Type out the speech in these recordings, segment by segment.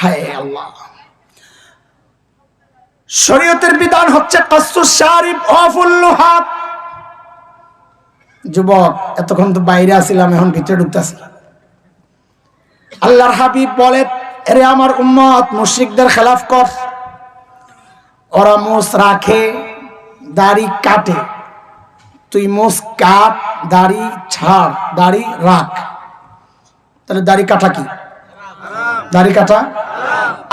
হায় আল্লাহ। শরীয়তের বিধান হচ্ছে যুবক, এতক্ষণ তো বাইরে আসিলাম, এখন ভিতরে ঢুকতেছি আল্লাহর হাবিব বলে, এরে আমার উম্মত, মুশরিকদের খেলাফ কর। ওরা মোষ রাখে, দাড়ি কাটে। তুই মোষ কাট, দাড়ি ছাড়, দাড়ি রাখ। তাহলে দাড়ি কাটা কি? দাড়ি কাটা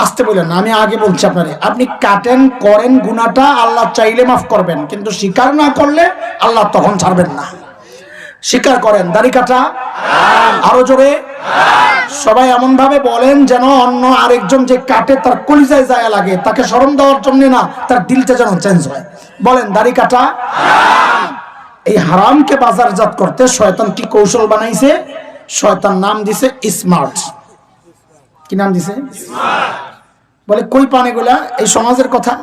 আসতে বললেন আমি আগে বলছি আপনারে আপনি কাটেন, করেন গুনাটা আল্লাহ চাইলে মাফ করবেন, কিন্তু স্বীকার না করলে আল্লাহ তখন ছাড়বেন না। স্বীকার করেন, দাড়ি কাটা, আরও জোরে, সবাই এমন ভাবে বলেন যেন অন্য আরেকজন যে কাটে তার কলিজায় যায় লাগে, তাকে স্মরণ দেওয়ার জন্য না, তার দিলটা যেন চেঞ্জ হয়। বলেন, দাড়ি কাটা, এই হারামকে বাজারজাত করতে শয়তান কি কৌশল বানাইছে? শয়তান নাম দিছে স্মার্ট কি নাম দিছে? বলে, কই পান এই সমাজের কথা।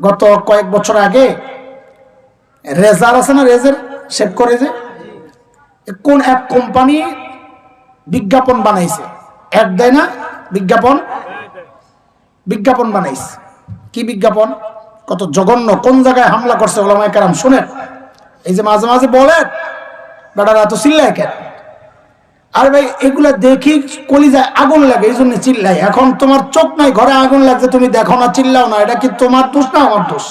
গত কয়েক বছর আগে, রেজার আছে না রেজের? সেভ করে যে কোন এক কোম্পানি বিজ্ঞাপন বানাইছে? অ্যাড দেয় না? বিজ্ঞাপন? বিজ্ঞাপন বানাইছে। কি বিজ্ঞাপন? কত জঘন্য, কোন জায়গায় হামলা করছে ওলামায় কারাম? শুনেন। এই যে মাঝে মাঝে বলেন, বেটারা তো চিল্লায় কেন? আর ভাই, এগুলা দেখি কলিজায় আগুন লাগে, এই জন্য চিল্লাই। এখন তোমার চোখ নাই, ঘরে আগুন লাগছে, তুমি দেখো না, চিল্লাও না, এটা কি তোমার দোষ না আমার দোষ?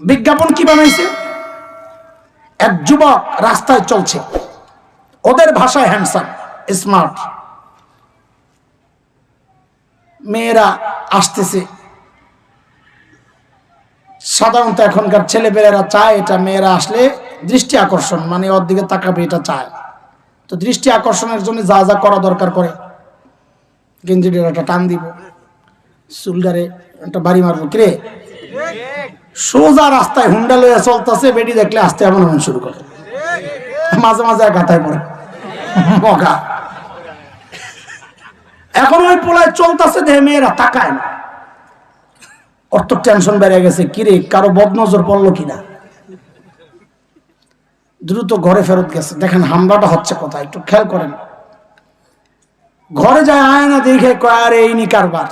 বিজ্ঞাপন কি বানাইছে? এক যুবক রাস্তায় চলছে। ওদের ভাষায় হ্যান্ডসাম স্মার্ট মেয়েরা আসতেছে। সাধারণত এখনকার ছেলেপেলেরা চায় এটা মেয়েরা আসলে দৃষ্টি আকর্ষণ মানে ওর দিকে তাকাবে, এটা চায়। তো দৃষ্টি আকর্ষণের জন্য যা যা করা দরকার করে। গেঞ্জিটির একটা টান দিব চুলগারে একটা বাড়ি মারবো। কিরে সোজা রাস্তায় হুন্ডা লইয়া চলতেছে বেটি দেখলে আসতে এমন এমন শুরু করে। মাঝে মাঝে এক গাথায় পড়ে। বকা এখন ওই পোলায় চলতেছে দেহে, মেয়েরা তাকায় না। তো টেনশন বেড়ে গেছে কিরে কারও বদনজর পড়ল কিনা? দ্রুত ঘরে ফেরত গেছে। দেখেন, হামলাটা হচ্ছে কোথায়? একটু খেয়াল করেন। ঘরে যায় আয় না দেখে কয়, আরে, এই নি কারবার।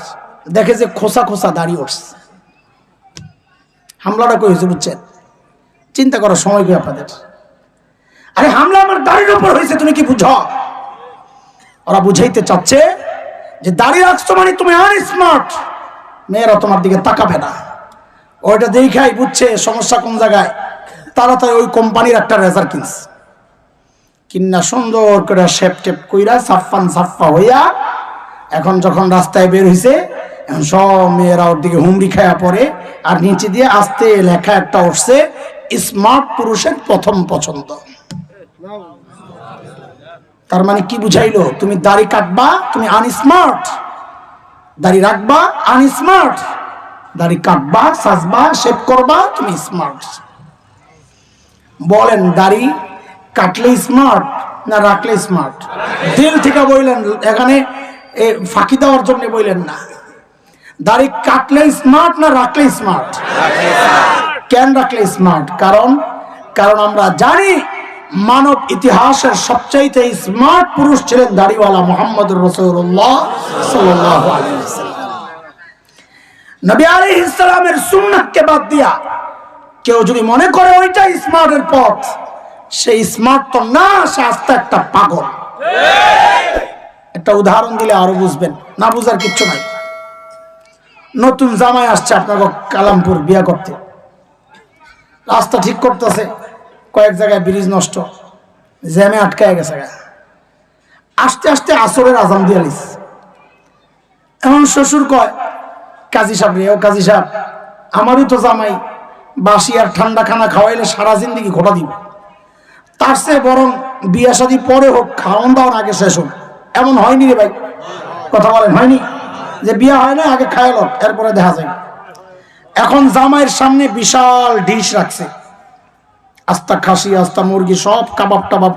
দেখে যে খোসা খোসা দাঁড়িয়ে উঠছে। হামলাটা কই হয়েছে বুঝছেন? চিন্তা করার সময় কি আপনাদের? আরে, হামলা আমার দাড়ির উপর হয়েছে, তুমি কি বুঝো? ওরা বুঝাইতে চাচ্ছে যে, দাঁড়িয়ে রাখছো মানে তুমি আর স্মার্ট মেয়েরা তোমার দিকে তাকাবে না। ওইটা দেখাই বুঝছে, সমস্যা কোন জায়গায়? তাড়াতাড়ি ওই কোম্পানির একটা রেজার কিনছে। কিন্না সুন্দর করে শেপ টেপ কইরা সাফান সাফা হইয়া এখন যখন রাস্তায় বের হইছে, এখন সব মেয়েরা ওর দিকে হুমড়ি খায়া পড়ে আর নিচে দিয়ে আস্তে লেখা একটা উঠছে, স্মার্ট পুরুষের প্রথম পছন্দ। তার মানে কি বুঝাইলো? তুমি দাড়ি কাটবা, তুমি আনস্মার্ট দাড়ি রাখবা আনস্মার্ট দাড়ি কাটবা, সাজবা শেভ করবা, তুমি স্মার্ট বলেন, দাড়ি কাটলে স্মার্ট না রাখলে স্মার্ট দিল থেকে বললেন, এখানে ফাঁকি দেওয়ার জন্য বললেন না। দাড়ি কাটলে স্মার্ট না রাখলে স্মার্ট কেন রাখলে স্মার্ট কারণ কারণ আমরা জানি মানব ইতিহাসের সবচাইতে স্মার্ট পুরুষ ছিলেন দাড়িওয়ালা মোহাম্মদ রসুল্লাহ নবী আলাইহিস ইসলামের সুন্নাতকে বাদ দিয়া কেউ যদি মনে করে ওইটা স্মার্টের পথ, সেই স্মার্ট তো না, সে আস্তে একটা পাগল। একটা উদাহরণ দিলে আরও বুঝবেন, না বুঝার কিচ্ছু নাই। নতুন জামাই আসছে আপনাকে কালামপুর বিয়া করতে। রাস্তা ঠিক করতেছে, কয়েক জায়গায় ব্রিজ নষ্ট, জ্যামে আটকায় গেছে। আস্তে আস্তে আসরের আজাম দিয়ে লিস এমন শ্বশুর কয়, কাজী সাহেব রে, ও কাজী সাহেব, আমারই তো জামাই বাসি আর ঠান্ডা খানা খাওয়াইলে সারা জিন্দিগি ঘোটা দিব। তার চেয়ে বরং বিয়া শাদী পরে হোক, খাওয়ান দাওয়ান আগে শেষ হোক। এমন হয়নি রে ভাই। কথা বলেন, হয়নি? যে বিয়া হয় না, আগে খায়াল এরপরে দেখা যায়। এখন জামাইয়ের সামনে বিশাল ডিশ রাখছে। আস্তা খাসি, আস্তা মুরগি, সব কাবাব টাবাব,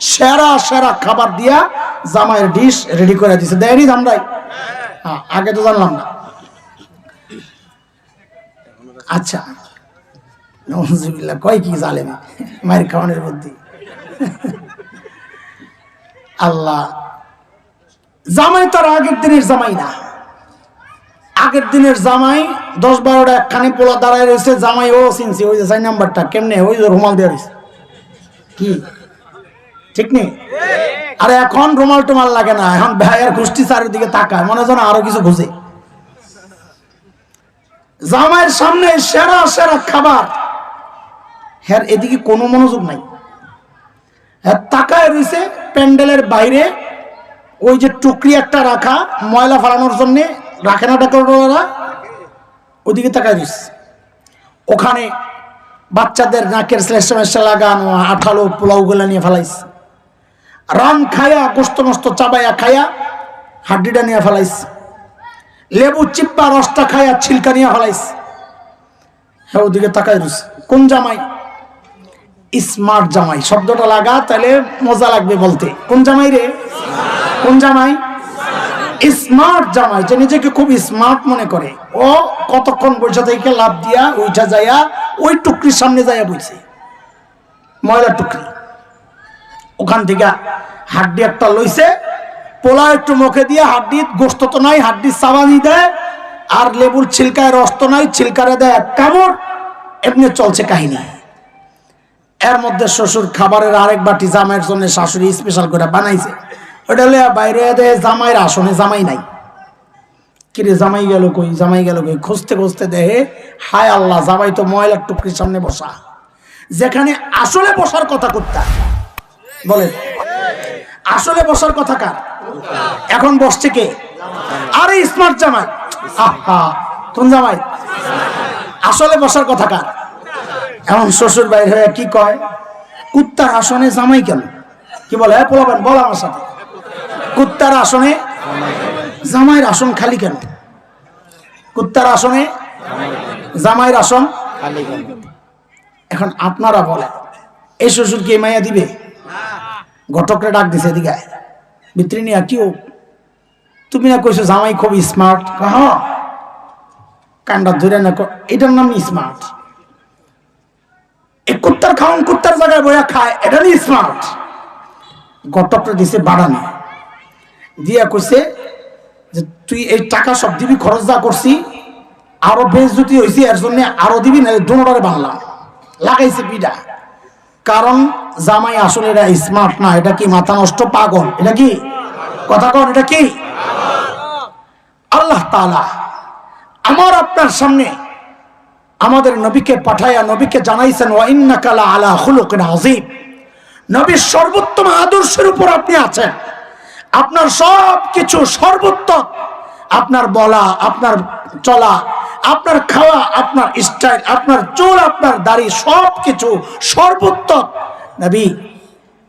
সেরা সেরা খাবার দিয়া জামাইয়ের ডিশ রেডি করে দিছে। দেয়নি ধামরাই হ্যাঁ আগে তো জানলাম না। আচ্ছা কয় কি মায়ের খাওয়ানোর বুদ্ধি। আল্লাহ, জামাই তার আগের দিনের জামাই না। আগের দিনের জামাই দশ বারোটা পোলা দাঁড়ায় রয়েছে, জামাই ও ওই যে চাই নাম্বারটা, কেমনে? ওই যে রুমাল রয়েছে। কি? ঠিক নেই? আরে এখন রুমাল টুমাল লাগে না, এখন ভাইয়ের গোষ্ঠী চারিদিকে তাকায়, মনে যেন আরও কিছু খুঁজে জামাইয়ের সামনে সেরা সেরা খাবার। হ্যাঁ এদিকে কোনো মনোযোগ নাই। হ্যাঁ তাকায় রয়েছে প্যান্ডেলের বাইরে, ওই যে টুকরি একটা রাখা, ময়লা ফালানোর জন্য রাখে না ডাকা ওদিকে তাকায় রয়েছে। ওখানে বাচ্চাদের নাকের শ্লেষা মেশা লাগানো, আঠালো পোলাও গুলা নিয়ে ফেলাইছে। রান খায়া, গোস্ত নষ্ট চাবাইয়া খায়া হাড্ডিটা নিয়ে ফেলাইছে। লেবু চিপ্পা, রসটা খায়া ছিলকা নিয়ে ফেলাইছে। হ্যাঁ ওদিকে তাকায় রয়েছে। কোন জামাই? স্মার্ট জামাই। শব্দটা লাগা, তাহলে মজা লাগবে বলতে। কোন জামাই রে? কোন জামাই? স্মার্ট জামাই, যে নিজেকে খুব স্মার্ট মনে করে। ও কতক্ষণ বসে থেকে লাভ দিয়া ওইটা যাইয়া ওই টুকরির সামনে যাইয়া বইছে। ময়লা টুকরি। ওখান থেকে হাড্ডি একটা লইছে। পোলা একটু মুখে দিয়ে হাড্ডি, গোস্ত তো নাই, হাড্ডি সাবানি দেয়। আর লেবুর ছিলকায় রস তো নাই, ছিলকারে দেয় এক কামড়। এমনি চলছে কাহিনী। এর মধ্যে শ্বশুর খাবারের আরেক বাটি জামাইয়ের জন্য শাশুড়ি স্পেশাল করে বানাইছে। ওটা হলে বাইরে দেয় জামাইয়ের আসনে জামাই নাই। কিরে জামাই গেল কই? জামাই গেল কই? খুঁজতে খুঁজতে দেহে হায় আল্লাহ, জামাই তো ময়লার টুকরির সামনে বসা। যেখানে আসলে বসার কথা করতা বলে আসলে বসার কথা কার? এখন বসছে কে? আরে স্মার্ট জামাই। আহা, কোন জামাই? আসলে বসার কথা কার? এমন শ্বশুর বাইর হয়ে কি কয়? কুত্তার আসনে জামাই কেন কি বলে? হ্যাঁ পোলাবেন, বল আমার সাথে। কুত্তার আসনে জামাইয়ের আসন খালি কেন? কুত্তার আসনে জামাইয়ের আসন খালি কেন? এখন আপনারা বলেন এই শ্বশুর কে মাইয়া দিবে? ঘটকরে ডাক দিছে এদিকে। ভিতরে নিয়ে কি ও? তুমি না কইছো জামাই খুব স্মার্ট হ্যাঁ কান্ডা ধরে না এটার নাম স্মার্ট কুত্তার খাওয়ান কুত্তার জায়গায় বইয়া খায় এটা নিয়ে স্মার্ট ঘটকটা দিছে বাড়ানি। দিয়া কইছে যে, তুই এই টাকা সব দিবি, খরচ যা করছি, আরও যদি হয়েছে এর জন্য আরও দিবি না দুটারে বাংলা লাগাইছে পিডা কারণ জামাই আসলে এটা স্মার্ট না, এটা কি মাথা নষ্ট পাগল? এটা কি? কথা কন, এটা কি? আল্লাহ তাআলা আমার আপনার সামনে আমাদের নবীকে পাঠাইয়া নবীকে জানাইছেন, ওয়া ইন্নাকা লা আলা খুলুকিন আযীম। নবীর সর্বোত্তম আদর্শের উপর আপনি আছেন। আপনার সব কিছু সর্বোত্তম। আপনার বলা, আপনার চলা, আপনার খাওয়া, আপনার স্টাইল, আপনার চুল, আপনার দাড়ি সব কিছু সর্বোত্তম। নবী,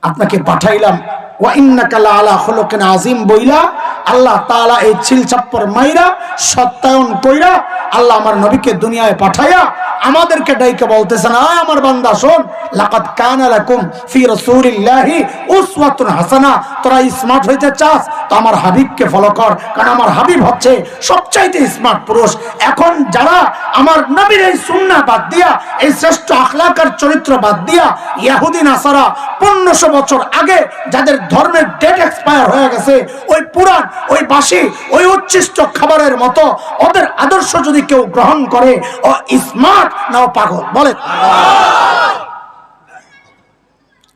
আপনাকে পাঠাইলাম, ওয়া ইন্নাকা লা আলা খুলুকিন আযীম বইলা আল্লাহ তাআলা এই ছিল ছাপ্পর মাইরা, সত্যায়ন কইরা আল্লাহ আমার নবীকে দুনিয়ায় পাঠাইয়া আমাদেরকে ডাইকে বলতেছেন আয় আমার বান্দা, শোন, লাকাদ কানা লাকুম ফি রাসূলিল্লাহি উসওয়াতুন হাসানা। তোরা স্মার্ট হইতে চাস, তো আমার হাবিবকে ফলো কর, কারণ আমার হাবিব হচ্ছে সবচাইতে স্মার্ট পুরুষ। এখন যারা আমার নবীর এই সুন্নাহ বাদ দিয়া, এই শ্রেষ্ঠ আখলাকার চরিত্র বাদ দিয়া ইয়াহুদি, নাসারা পনেরোশো বছর আগে যাদের ধর্মের ডেট এক্সপায়ার হয়ে গেছে, ওই পুরাণ ওই বাসি ওই উচ্ছিষ্ট খাবারের মতো। ওদের আদর্শ যদি কেউ গ্রহণ করে, ও স্মার্ট, না ও পাগল। বলে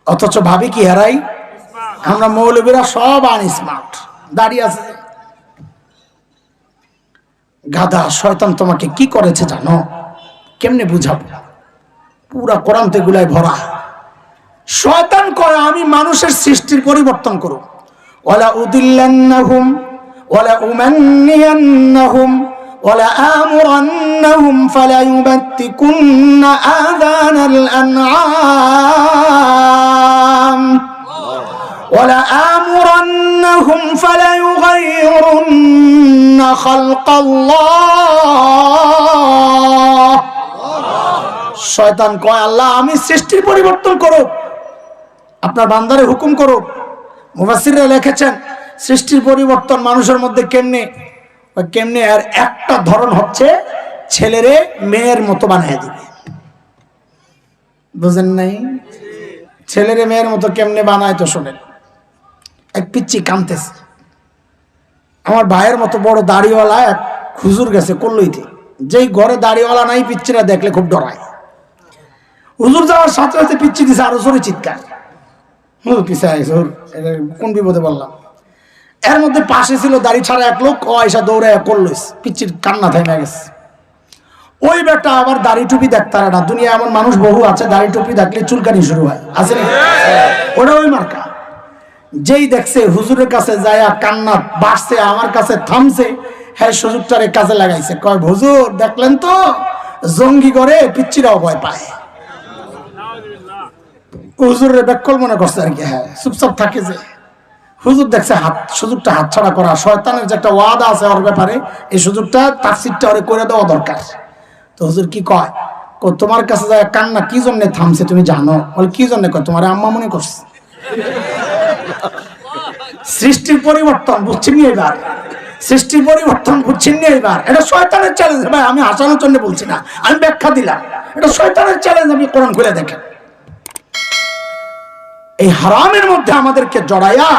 অথচ ভাবি কি হারাই? আমরা মৌলবীরা সব আন স্মার্ট দাঁড়িয়ে আছে। গাধা, শয়তান তোমাকে কি করেছে জানো? কেমনে বুঝাবো? পুরা কোরআন তো ভরা। শয়তান করে আমি মানুষের সৃষ্টির পরিবর্তন করব ওয়ালা উদিল্লান্নাহুম ওয়ালা উমান্নিয়ান্নাহুম ওয়ালা আমুরান্নাহুম ফালা ইউবাত্তিকুন্না আযানাল আনআম শয়তান কয়, আল্লাহ, আমি সৃষ্টির পরিবর্তন করো আপনার বান্দারে হুকুম করো মুফাসিররা লিখেছেন, সৃষ্টির পরিবর্তন মানুষের মধ্যে কেমনে ওই কেমনে আর একটা ধরন হচ্ছে ছেলেরে মেয়ের মতো বানিয়ে দিবে। বুঝেন নাই? ছেলেরে মেয়ের মতো কেমনে বানায় তো শোনেন। এক পিচ্ছি কামতেছে আমার ভাইয়ের মতো বড় দাড়িওয়ালা এক হুজুর গেছে কল্লইতে। যেই ঘরে দাড়িওয়ালা নাই পিচ্ছিরা দেখলে খুব ডরায়। হুজুর যাওয়ার সাথে সাথে পিচ্ছি দিছে আরও জোরে চিৎকার। কোন বিপদে বললাম এর মধ্যে পাশে ছিল দাড়ি ছাড়া এক লোক, ও এসে দৌড়ে করলইস পিচ্ছির কান্না থেমে গেছে। ওই বেটা আবার দাড়ি টুপি দেখতারা না, দুনিয়া এমন মানুষ বহু আছে, দাড়ি টুপি দেখলে চুলকানি শুরু হয়, আছে ওটা ওই মার্কা। যেই দেখছে, হুজুরের কাছে যায় কান্না বাড়ছে, আমার কাছে থামছে হ্যাঁ সুযোগটারে কাজে লাগাইছে, কয়, হুজুর, দেখলেন তো? জঙ্গি করে পিচ্ছিরাও ভয় পায়। হুজুরের ব্যাকল মনে করছে আর কি হ্যাঁ চুপচাপ থাকে যে। হুজুর দেখছে হাত, সুযোগটা হাতছাড়া করা, শয়তানের যে একটা ওয়াদা আছে ওর ব্যাপারে, এই সুযোগটা ওরে করে দেওয়া দরকার। তো হুজুর কি কয়? কো তোমার কাছে যায় কান্না কি জন্য থামছে তুমি জানো? বলে, কি জন্য? কয়, তোমার আম্মা মনে করছে। সৃষ্টির পরিবর্তন বুঝছেন এবার? সৃষ্টির পরিবর্তন বুঝছেন এবার? এটা শয়তানের চ্যালেঞ্জ ভাই, আমি হাসানোর জন্য বলছি না, আমি ব্যাখ্যা দিলাম। এটা শয়তানের চ্যালেঞ্জ আমি কোরআন খুলে দেখেন। এই হারামের মধ্যে আমাদেরকে জড়াইয়া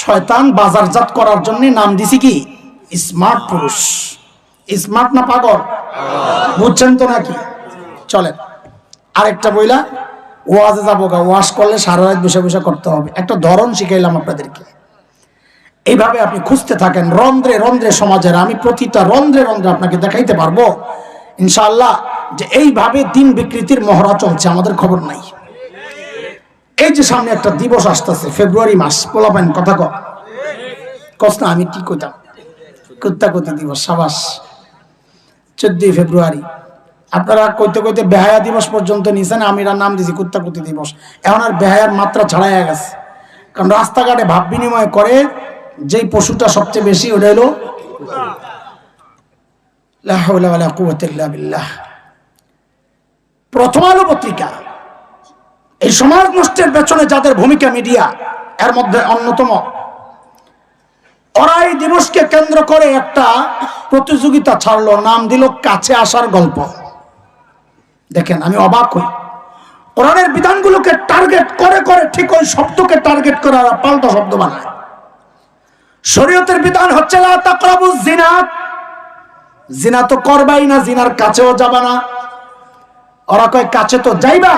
শয়তান বাজারজাত করার জন্য নাম দিছি কি? স্মার্ট পুরুষ। স্মার্ট না পাগল? বুঝছেন তো নাকি? চলেন, আরেকটা বইলা, ওয়াজে যাব গা ওয়াশ করলে সারা রাত বসে বসে করতে হবে। একটা ধরন শিখাইলাম আপনাদেরকে। এইভাবে আপনি খুঁজতে থাকেন, রন্ধ্রে রন্ধ্রে সমাজের, আমি প্রতিটা রন্ধ্রে রন্ধ্রে আপনাকে দেখাইতে পারব। ইনশাআল্লাহ, যে এইভাবে দিন বিকৃতির মহড়া চলছে, আমাদের খবর নাই। এই যে সামনে একটা দিবস আসতেছে, ফেব্রুয়ারি মাস, পোলাপাইন, কথা কস না, আমি কি কইতাম? কুত্তাকুতি দিবস, সাবাস। চোদ্দই ফেব্রুয়ারি। আপনারা কইতে কইতে বেহায়া দিবস পর্যন্ত নিয়েছেন আমি এর নাম দিয়েছি কুত্তাকুতি দিবস। এখন আর বেহায়ার মাত্রা ছাড়াই গেছে। কারণ রাস্তাঘাটে ভাব বিনিময় করে যেই পশুটা সবচেয়ে বেশি, ওটা হলো প্রথম আলো পত্রিকা। এই সমাজ নষ্টের পেছনে যাদের ভূমিকা মিডিয়া, এর মধ্যে অন্যতম। ওরা এই দিবসকে কেন্দ্র করে একটা প্রতিযোগিতা ছাড়লো, নাম দিল কাছে আসার গল্প। দেখেন, আমি অবাক হই। কোরআনের বিধানগুলোকে টার্গেট করে করে ঠিক ওই শব্দকে টার্গেট করে ওরা পাল্টা শব্দ বানায়। শরীয়তের বিধান হচ্ছে জিনা জিনা তো করবাই না, জিনার কাছেও যাবা না ওরা কয় কাছে তো যাইবা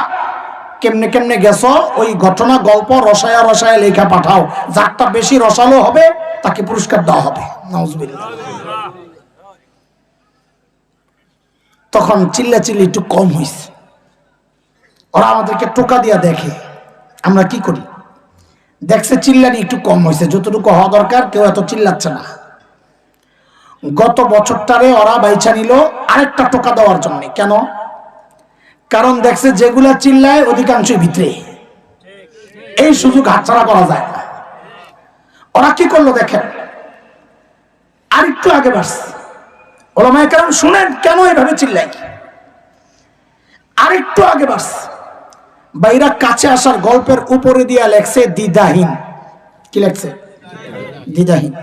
কেমনে কেমনে গেছো? ওই ঘটনা, গল্প রসায়া রসায়া লেখা পাঠাও। যারটা বেশি রসালো হবে, তাকে পুরস্কার দেওয়া হবে। নাউজুবিল্লাহ। তখন চিল্লা চিল্লি একটু কম হয়েছে ওরা আমাদেরকে টোকা দিয়া দেখে। আমরা কি করি? দেখছে চিল্লানি একটু কম হয়েছে যতটুকু হওয়া দরকার, কেউ এত চিল্লাচ্ছে না। গত বছরটারে ওরা বাইছা নিল আরেকটা টোকা দেওয়ার জন্য। কেন? কারণ দেখছে যেগুলা চিল্লায় অধিকাংশই ভিতরে। এই সুযোগ হাতছাড়া করা যায় না। ওরা কি করল দেখেন? আরেকটু আগে বাড়ছে। ওলামায় কারণ শুনেন কেন এভাবে চিল্লাই আরেকটু আগে বাড়ছে। বাইরা কাছে আসার গল্পের উপরে দিয়া লেখছে, দ্বিধাহীন। কি লেখছে? দ্বিধাহীন।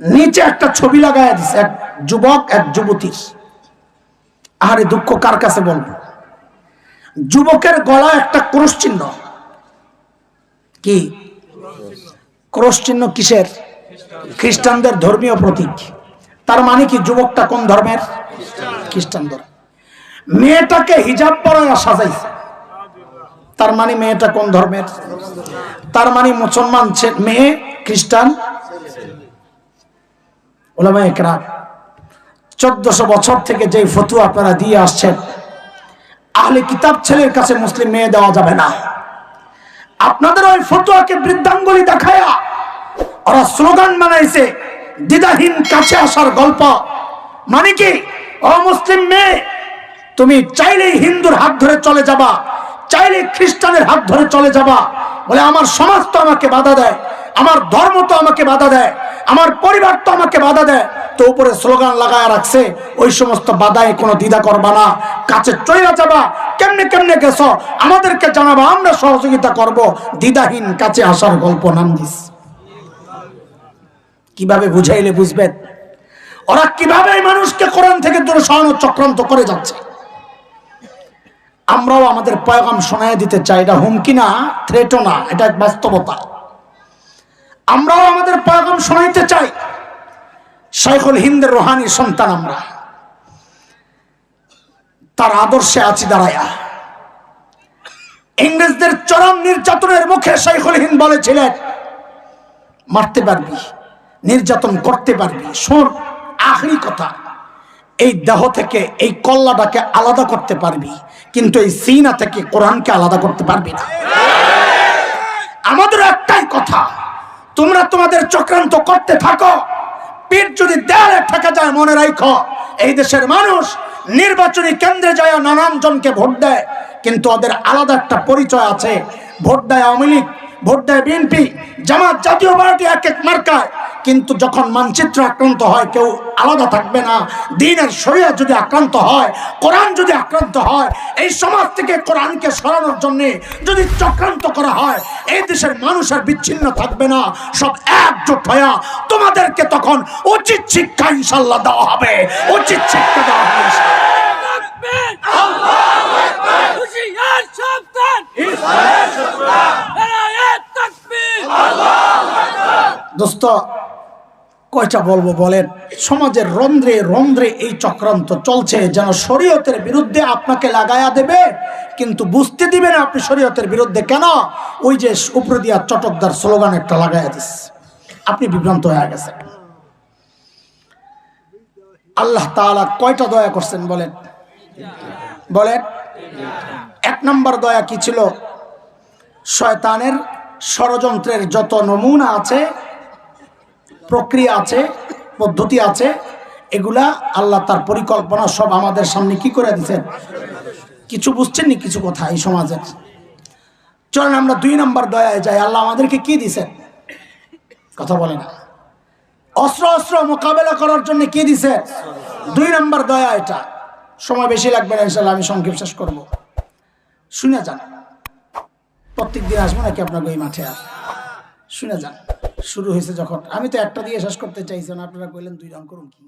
নিচে একটা ছবি লাগায় দিছে, এক যুবক, এক যুবতীর। আহারে, দুঃখ কার কাছে বলব? যুবকের গলা একটা ক্রোশ চিহ্ন। কি? ক্রোশ চিহ্ন কিসের? খ্রিস্টানদের ধর্মীয় প্রতীক। তার মানে কি যুবকটা কোন ধর্মের? খ্রিস্টান ধর্ম মেয়েটাকে হিজাব পরায় সাজাইছে। তার মানে মেয়েটা কোন ধর্মের? তার মানে মুসলমান মেয়ে খ্রিস্টান। ওলামা একরাম চোদ্দশো বছর থেকে যে ফতু আপনারা দিয়ে আসছেন আহলে কিতাব ছেলের কাছে মুসলিম মেয়ে দেওয়া যাবে না। আপনাদের ওই ফতুয়াকে বৃদ্ধাঙ্গুলি দেখায়া ওরা স্লোগান বানাইছে, দ্বিধাহীন কাছে আসার গল্প। মানে কি? ও মুসলিম মেয়ে, তুমি চাইলেই হিন্দুর হাত ধরে চলে যাবা চাইলে খ্রিস্টানের হাত ধরে চলে যাবা বলে আমার সমাজ তো আমাকে বাধা দেয়। আমার ধর্ম তো আমাকে বাধা দেয়, আমার পরিবার তো আমাকে বাধা দেয়, তো উপরে স্লোগান লাগায় রাখছে, ওই সমস্ত বাধায় কোনো দ্বিধা করবা না, কাছে চলে যাবা, কেমনে কেমনে গেছো, আমাদেরকে জানাবা, আমরা সহযোগিতা করব, দ্বিধাহীন কাছে আসার গল্প নাম দিস। কীভাবে বুঝাইলে বুঝবেন? ওরা কীভাবে মানুষকে কোরআন থেকে দূরে সরানো, চক্রান্ত করে যাচ্ছে? আমরাও আমাদের পয়গাম শোনায় দিতে চাই, এটা হুমকি না থ্রেটও না, এটা এক বাস্তবতা। আমরাও আমাদের পয়গম শোনাইতে চাই। শাইখুল হিন্দের রোহানি সন্তান আমরা। তার আদর্শে আছি দাঁড়ায়া। ইংরেজদের চরম নির্যাতনের মুখে শাইখুল হিন্দ বলেছিলেন, মারতে পারবি, নির্যাতন করতে পারবি। শোন, আখরি কথা, এই দেহ থেকে এই কল্লাটাকে আলাদা করতে পারবি, কিন্তু এই সিনা থেকে কোরআনকে আলাদা করতে পারবি না। আমাদের একটাই কথা তোমরা তোমাদের চক্রান্ত করতে থাকো। পিঠ যদি দেয়ালে ঠেকা যায়, মনে রাখো এই দেশের মানুষ নির্বাচনী কেন্দ্রে যায় নানান জনকে ভোট দেয়। কিন্তু ওদের আলাদা একটা পরিচয় আছে। ভোট দেয় আওয়ামী লীগ, ভোট দেয় বিএনপি, জামাত জাতীয় পার্টি এক এক মার্কায়। কিন্তু যখন মানচিত্র আক্রান্ত হয় কেউ আলাদা থাকবে না। দিনের শরীর যদি আক্রান্ত হয় কোরআন যদি আক্রান্ত হয় এই সমাজ থেকে কোরআনকে সরানোর জন্য যদি চক্রান্ত করা হয় এই দেশের মানুষের বিচ্ছিন্ন থাকবে না। সব একজোট হয়ে তোমাদেরকে তখন উচিত শিক্ষা ইনশাল্লাহ দেওয়া হবে। উচিত শিক্ষা দেওয়া হবে দোস্ত কয়টা বলব বলেন? সমাজের রন্ধ্রে রন্ধ্রে এই চক্রান্ত চলছে, যেন শরীয়তের বিরুদ্ধে আপনাকে লাগায়া দেবে, কিন্তু বুঝতে দিবে না আপনি শরীয়তের বিরুদ্ধে কেন? ওই যে উপরে দিয়া চটকদার স্লোগান একটা লাগাইয়া দিস। আপনি বিভ্রান্ত হয়ে গেছেন। আল্লাহ তাআলা কয়টা দয়া করছেন বলেন? বলেন, এক নম্বর দয়া কি ছিল? শয়তানের ষড়যন্ত্রের যত নমুনা আছে প্রক্রিয়া আছে, পদ্ধতি আছে, এগুলা আল্লাহ তার পরিকল্পনা সব আমাদের সামনে কি করে দিচ্ছেন কিছু বুঝছেন নি কিছু কথা এই সমাজের? চলেন আমরা দুই নম্বর দয়ায় যাই, আল্লাহ আমাদেরকে কি দিছেন কথা বলে না। অস্ত্র অস্ত্র মোকাবেলা করার জন্য কি দিছে দুই নম্বর দয়া এটা। সময় বেশি লাগবে না ইনশাল্লাহ আমি সংক্ষেপ শেষ করব। শুনে যান। প্রত্যেক দিন আসব নাকি আপনাকে ওই মাঠে? আর শুনে যান। শুরু হয়েছে যখন। আমি তো একটা দিয়ে শেষ করতে চাইছি না। আপনারা কইলেন দুই রান করুন কি?